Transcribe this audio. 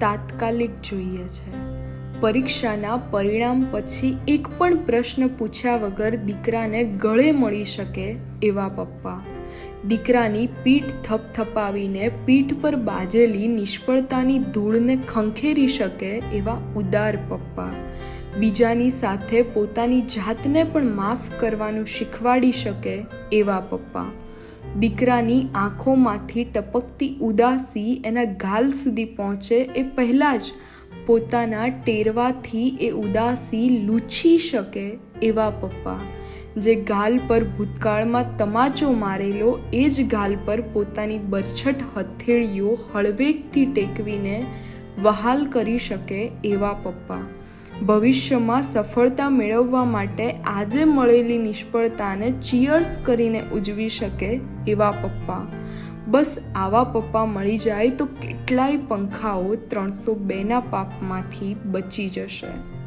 તાત્કાલિક જોઈએ છે. પરીક્ષાના પરિણામ પછી એક પણ પ્રશ્ન પૂછ્યા વગર દીકરાને ગળે મળી શકે એવા પપ્પા. દીકરાની પીઠ થપથપાવીને પીઠ પર બાજેલી નિષ્ફળતાની ધૂળને ખંખેરી શકે એવા ઉદાર પપ્પા. બીજાની સાથે પોતાની જાતને પણ માફ કરવાનું શીખવાડી શકે એવા પપ્પા. દીકરાની આંખોમાંથી ટપકતી ઉદાસી એના ગાલ સુધી પહોંચે એ પહેલાં જ પોતાના ટેરવાથી એ ઉદાસી લૂછી શકે એવા પપ્પા. જે ગાલ પર ભૂતકાળમાં તમાચો મારેલો, એ જ ગાલ પર પોતાની બરછટ હથેળીઓ હળવેકથી ટેકવીને વહાલ કરી શકે એવા પપ્પા. ભવિષ્યમાં સફળતા મેળવવા માટે આજે મળેલી નિષ્ફળતાને ચિયર્સ કરીને ઉજવી શકે એવા પપ્પા. બસ આવા પપ્પા મળી જાય તો કેટલાય પંખાઓ ત્રણસો બેના પાપમાંથી બચી જશે.